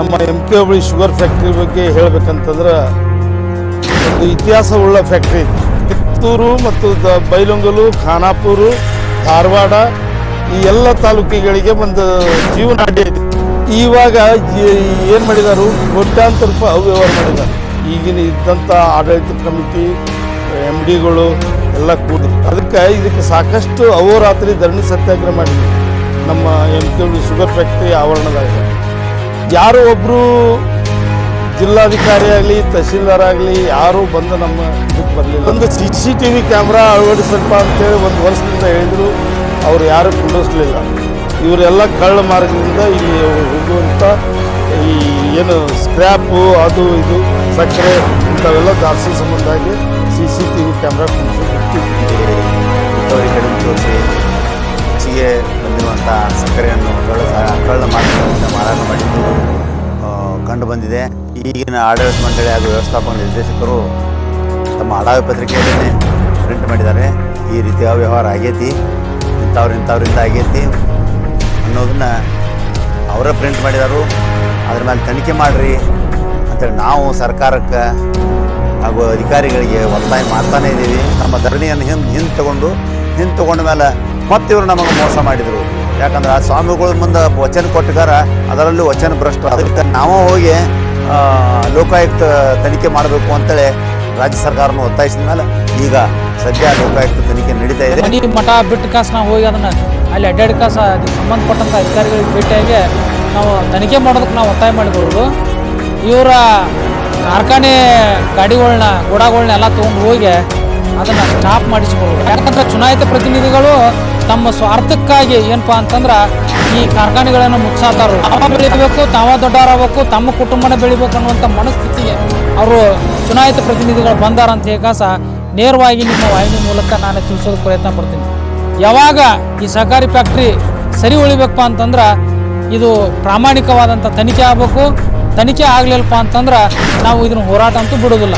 ನಮ್ಮ M K Hubli sugar factory ಬಗ್ಗೆ ಹೇಳಬೇಕಂತಂದ್ರೆ, ಒಂದು ಇತಿಹಾಸವುಳ್ಳ ಫ್ಯಾಕ್ಟ್ರಿ ಕಿತ್ತೂರು ಮತ್ತು ದ ಬೈಲೊಂಗಲು, ಖಾನಾಪುರು, ಧಾರವಾಡ, ಈ ಎಲ್ಲ ತಾಲೂಕಿಗಳಿಗೆ ಒಂದು ಜೀವನಾಡಿ ಇದೆ ಇವಾಗ ಏನು ಮಾಡಿದಾರು? ಕೋಟ್ಯಾಂತರ ರೂಪಾಯಿ ಅವ್ಯವಹಾರ ಮಾಡಿದ್ದಾರೆ ಈಗಿನ ಇದ್ದಂಥ ಆಡಳಿತ ಕಮಿಟಿ ಎಂ ಡಿಗಳು ಎಲ್ಲ ಕೂಡ ಅದಕ್ಕೆ ಇದಕ್ಕೆ ಸಾಕಷ್ಟು ಅಹೋರಾತ್ರಿ ಧರಣಿ ಸತ್ಯಾಗ್ರಹ ಮಾಡಿದ್ವಿ. ನಮ್ಮ ಎಂ ಕೆ ಶುಗರ್ ಫ್ಯಾಕ್ಟ್ರಿ ಆವರಣದಾಗ. ಯಾರೋ ಒಬ್ಬರು ಜಿಲ್ಲಾಧಿಕಾರಿ ಆಗಲಿ ತಹಸೀಲ್ದಾರ್ ಆಗಲಿ ಯಾರೂ ಬಂದು ನಮ್ಮ ಇದಕ್ಕೆ ಬರಲಿಲ್ಲ. ಒಂದು C C T V camera ಅಳವಡಿಸಪ್ಪ ಅಂತೇಳಿ ಒಂದು ವರ್ಷದಿಂದ ಹೇಳಿದ್ರು. ಅವ್ರು ಯಾರು ಕುಂಡಿಸ್ಲಿಲ್ಲ ಇವರೆಲ್ಲ ಕಳ್ಳ ಮಾರ್ಗದಿಂದ ಇಲ್ಲಿ ಹೋಗುವಂಥ ಈ ಏನು ಸ್ಕ್ರ್ಯಾಪು ಅದು ಇದು ಸಕ್ಕರೆ ಇಂಥವೆಲ್ಲ ಜಾಸ್ತಿ ಸಂಬಂಧಾಗಿ C C T V camera ಕುಂಡಿಸಿ recovery ಕಡಿಮೆ ತೋರಿಸಿ ಹೆಚ್ಚಿಗೆ ಬಂದಿರುವಂಥ ಸಕ್ಕರೆಯನ್ನು ಕಳ್ಳ ಕಳ್ಳ ಮಾರ್ಗದಿಂದ ಮಾರಾಟ ಮಾಡಿದ್ದು ಕಂಡು ಬಂದಿದೆ. ಈಗಿನ ಆಡಳಿತ ಮಂಡಳಿ ಹಾಗೂ ವ್ಯವಸ್ಥಾಪಕ ನಿರ್ದೇಶಕರು ತಮ್ಮ ಅಡಾವೆ ಪತ್ರಿಕೆಯಲ್ಲಿ ಪ್ರಿಂಟ್ ಮಾಡಿದ್ದಾರೆ. ಈ ರೀತಿ ಅವ್ಯವಹಾರ ಆಗೈತಿ, ಇಂಥವ್ರು ಇಂಥವ್ರಿಂದ ಆಗೈತಿ ಅನ್ನೋದನ್ನು ಅವರೇ ಪ್ರಿಂಟ್ ಮಾಡಿದಾರು. ಅದ್ರ ಮೇಲೆ ತನಿಖೆ ಮಾಡಿರಿ ಅಂತೇಳಿ ನಾವು ಸರ್ಕಾರಕ್ಕೆ ಹಾಗೂ ಅಧಿಕಾರಿಗಳಿಗೆ ಒತ್ತಾಯ ಮಾಡ್ತಾನೇ ಇದ್ದೀವಿ. ನಮ್ಮ ಧರಣಿಯನ್ನು ಹಿಂದೆ ಹಿಂದೆ ತಗೊಂಡು, ಹಿಂದೆ ತಗೊಂಡ ಮೇಲೆ ಮತ್ತಿವರು ನಮಗೆ ಮೋಸ ಮಾಡಿದರು. ಯಾಕಂದ್ರೆ ಆ ಸ್ವಾಮಿಗಳ ಮುಂದೆ ವಚನ ಕೊಟ್ಟಿದ್ದಾರೆ, ಅದರಲ್ಲೂ ವಚನ ಭ್ರಷ್ಟ. ಅದಕ್ಕೆ ನಾವು ಹೋಗಿ ಲೋಕಾಯುಕ್ತ ತನಿಖೆ ಮಾಡಬೇಕು ಅಂತೇಳಿ ರಾಜ್ಯ ಸರ್ಕಾರನ ಒತ್ತಾಯಿಸಿದ ಮೇಲೆ ಈಗ ಸದ್ಯ ಲೋಕಾಯುಕ್ತ ತನಿಖೆ ನಡೀತಾ ಇದೆ. ಮಠ ಬಿಟ್ಟು ಕಾಸು ನಾವು ಹೋಗಿ ಅದನ್ನ ಅಲ್ಲಿ ಅಡ್ಡಾಡಿ ಕಾಸು ಅದಕ್ಕೆ ಸಂಬಂಧಪಟ್ಟಂಥ ಅಧಿಕಾರಿಗಳಿಗೆ ಭೇಟಿಯಾಗಿ ನಾವು ತನಿಖೆ ಮಾಡೋದಕ್ಕೆ ನಾವು ಒತ್ತಾಯ ಮಾಡಿದ್ರು ಇವರ ಕಾರ್ಖಾನೆ ಗಾಡಿಗಳನ್ನ ಗೋಡಾಗಳನ್ನ ಎಲ್ಲ ತೊಗೊಂಡು ಹೋಗಿ ಅದನ್ನು ಸ್ಟಾಪ್ ಮಾಡಿಸ್ಬೋದು ಯಾಕಂದ್ರೆ ಚುನಾಯಿತ ಪ್ರತಿನಿಧಿಗಳು ತಮ್ಮ ಸ್ವಾರ್ಥಕ್ಕಾಗಿ ಏನಪ್ಪ ಅಂತಂದ್ರೆ ಈ ಕಾರ್ಖಾನೆಗಳನ್ನು ಮುಚ್ಚಾತಾರು ತಾವ ಬೆಳಿಬೇಕು, ತಾವ ದೊಡ್ಡವರಾಗಬೇಕು, ತಮ್ಮ ಕುಟುಂಬನ ಬೆಳಿಬೇಕು ಅನ್ನುವಂಥ ಮನಸ್ಥಿತಿಗೆ ಅವರು ಚುನಾಯಿತ ಪ್ರತಿನಿಧಿಗಳು ಬಂದಾರ ಅಂತ ಹೇಗಾಸ ನೇರವಾಗಿ ನಿಮ್ಮ ವಾಹಿನಿ ಮೂಲಕ ನಾನು ತಿಳಿಸೋದಕ್ಕೆ ಪ್ರಯತ್ನ ಪಡ್ತೀನಿ. ಯಾವಾಗ ಈ ಸಹಕಾರಿ ಫ್ಯಾಕ್ಟ್ರಿ ಸರಿ ಉಳಿಬೇಕಪ್ಪ ಅಂತಂದ್ರೆ ಇದು ಪ್ರಾಮಾಣಿಕವಾದಂಥ ತನಿಖೆ ಆಗಬೇಕು. ತನಿಖೆ ಆಗಲಿಲ್ಲಪ್ಪ ಅಂತಂದ್ರೆ ನಾವು ಇದನ್ನು ಹೋರಾಟ ಅಂತೂ ಬಿಡೋದಿಲ್ಲ